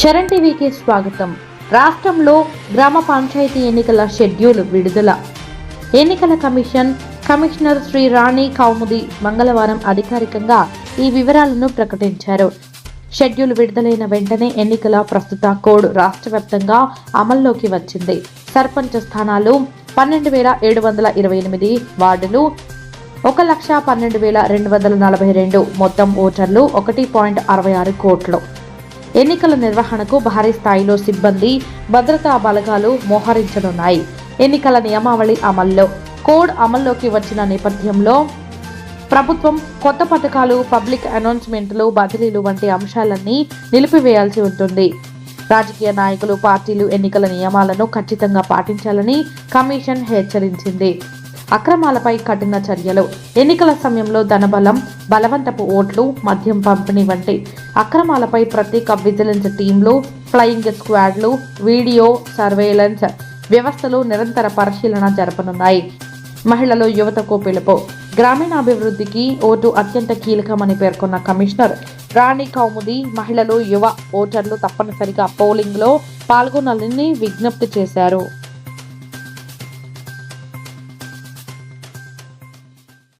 చరణ్ టీవీకి స్వాగతం. రాష్ట్రంలో గ్రామ పంచాయతీ ఎన్నికల షెడ్యూల్ విడుదల. ఎన్నికల కమిషన్ కమిషనర్ శ్రీ రాణి కౌముది మంగళవారం అధికారికంగా ఈ వివరాలను ప్రకటించారు. షెడ్యూల్ విడుదలైన వెంటనే ఎన్నికల ప్రస్తుత కోడ్ రాష్ట్ర వ్యాప్తంగా అమల్లోకి వచ్చింది. సర్పంచ్ స్థానాలు పన్నెండు వేల ఏడు వందల ఇరవై ఎనిమిది వార్డులు ఒక లక్ష పన్నెండు వేల రెండు వందల నలభై రెండు మొత్తం ఓటర్లు ఒకటి పాయింట్ అరవై ఆరు కోట్లు. ఎన్నికల నిర్వహణకు భారీ స్థాయిలో సిబ్బంది భద్రతా బలగాలు మోహరించనున్నాయి. ఎన్నికల నియమావళి అమల్లో. కోడ్ అమల్లోకి వచ్చిన నేపథ్యంలో ప్రభుత్వం కొత్త పథకాలు పబ్లిక్ అనౌన్స్మెంట్లు బదిలీలు వంటి అంశాలన్నీ నిలిపివేయాల్సి ఉంటుంది. రాజకీయ నాయకులు పార్టీలు ఎన్నికల నియమాలను ఖచ్చితంగా పాటించాలని కమిషన్ హెచ్చరించింది. అక్రమాలపై కఠిన చర్యలు. ఎన్నికల సమయంలో ధనబలం బలవంతపు ఓట్లు మద్యం పంపిణీ వంటి అక్రమాలపై ప్రత్యేక విజిలెన్స్ టీంలు ఫ్లయింగ్ స్క్వాడ్లు వీడియో సర్వేలెన్స్ వ్యవస్థలు నిరంతర పరిశీలన జరపనున్నాయి. మహిళలు యువతకు పిలుపు. గ్రామీణాభివృద్ధికి ఓటు అత్యంత కీలకమని పేర్కొన్న కమిషనర్ రాణి కౌముది మహిళలు యువ ఓటర్లు తప్పనిసరిగా పోలింగ్లో పాల్గొనాలని విజ్ఞప్తి చేశారు.